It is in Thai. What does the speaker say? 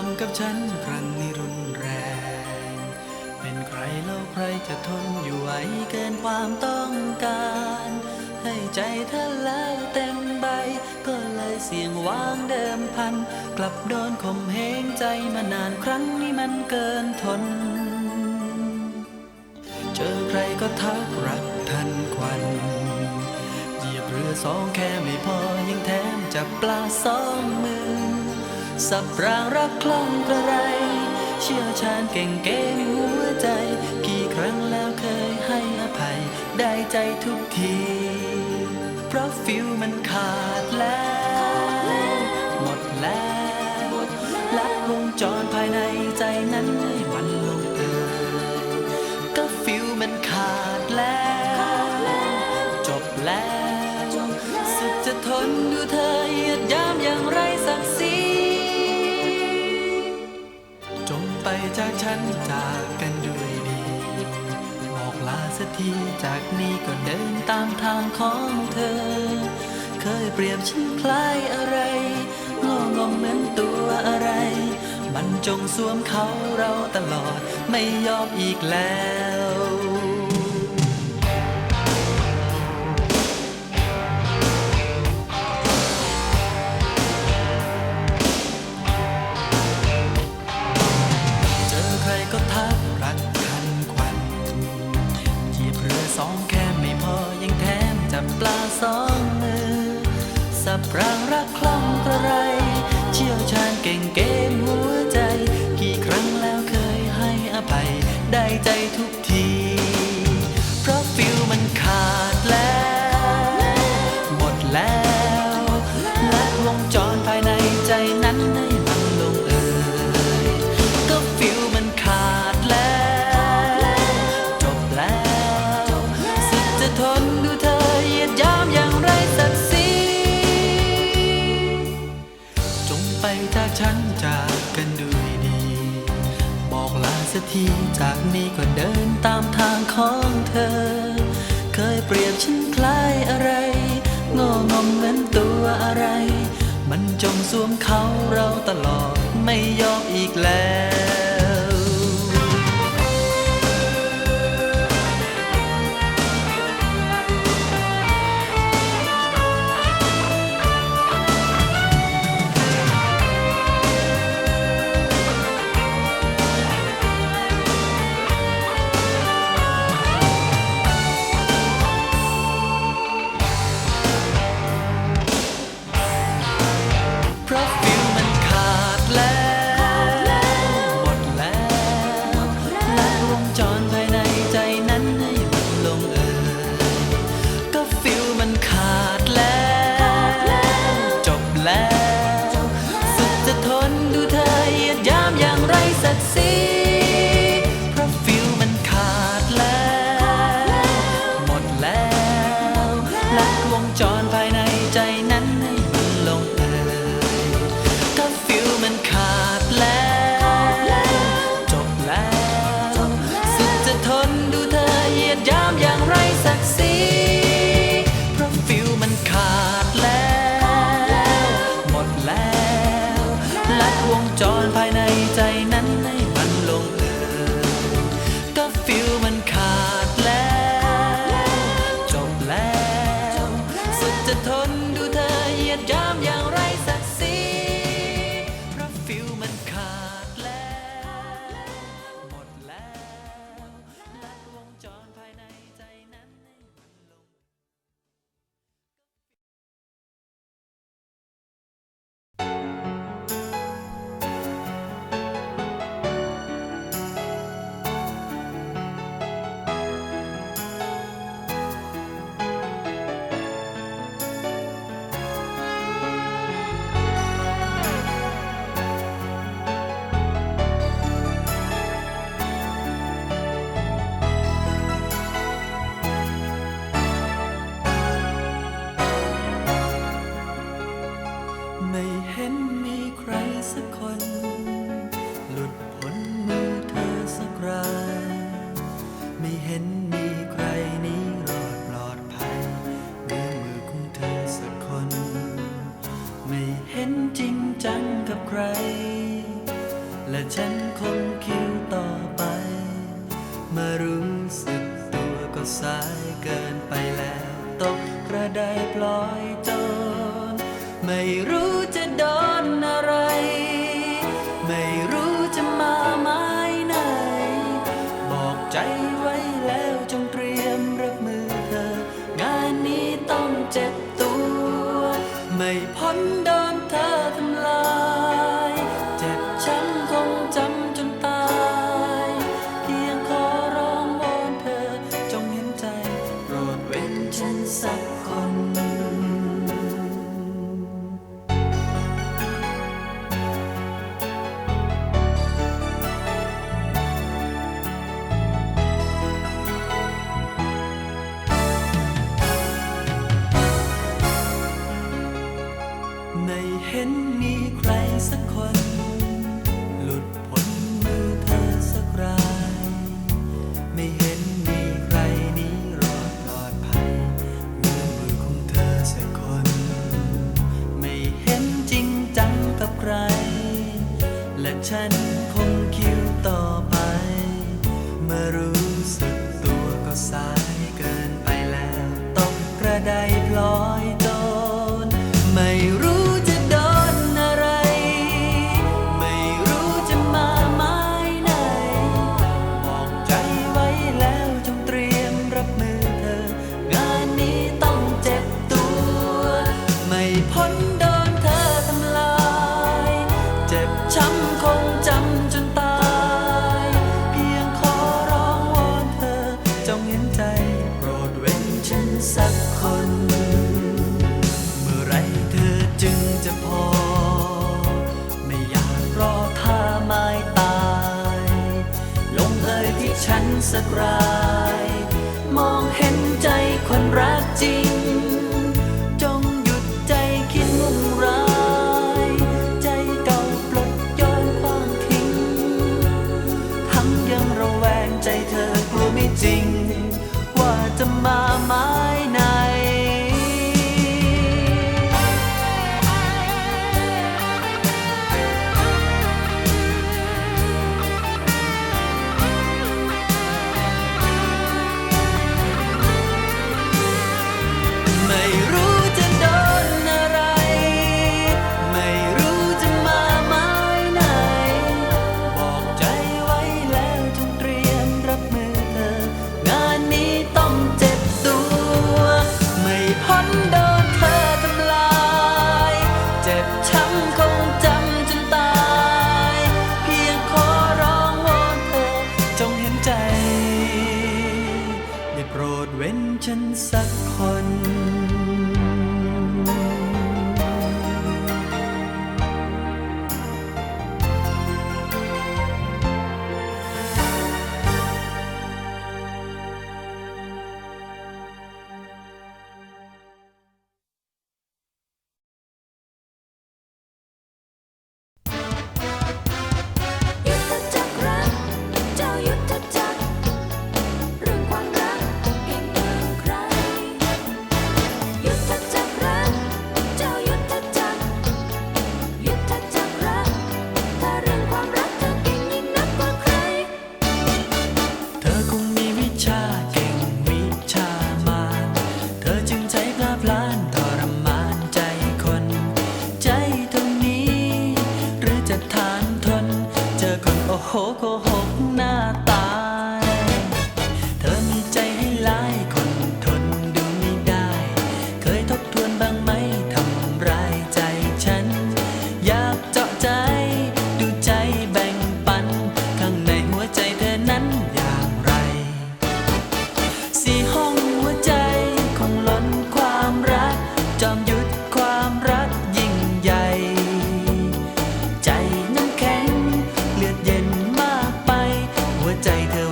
ทำกับฉันครั้งนี้รุนแรง เป็นใครเล่าใครจะทนอยู่ไหวเกินความต้องการ ให้ใจเธอแล้วเต็มใบ ก็เลยเสี่ยงวางเดิมพัน กลับโดนข่มเหงใจมานานครั้งนี้มันเกินทน เจอใครก็ทักรักทันควันเหยียบเรือสองแค่ไม่พอยังแถมจับปลาสองมือ สับรางรักคล่องกระไร เชี่ยวชาญเก่งเกมหัวใจ กี่ครั้งแล้วเคยให้อภัย ได้ใจทุกที เพราะฟิลมันขาดแล้ว หมดแล้วลัดวงจรภายในใจนั้น จากนี้ก็เดินตามทางของเธอ เคยเปรียบฉันคล้ายอะไรงองงเหมือนตัวอะไร มันจงสวมเขาเราตลอดไม่ยอมอีกแล้ว ก่งเกมหัวใจ กี่ครั้งแล้วเคยให้อภัย ได้ใจทุกที เพราะฟิลมันขาดแล้ว ทีจากนี้ก็เดินตามทางของเธอ เคยเปรียบฉันคล้ายอะไรโง่งมเหมือนตัวอะไร มันจงสวมเขาเราตลอดไม่ยอมอีกแล้ว ร และฉันคงคิวต่อไปเมื่อรู้สึกตัวก็สายเกินไปแล้ว ตกกระไดปล่อยจน ไม่รู้จะโดนอะไร ไม่รู้จะมาไม้ไหน บอกใจไว้แล้วจงเตรียมรับมือเธอ งานนี้ต้องเจ็บตัว ไม่พ้นโด trying to สักราย มองเห็นใจคนรักจริง later.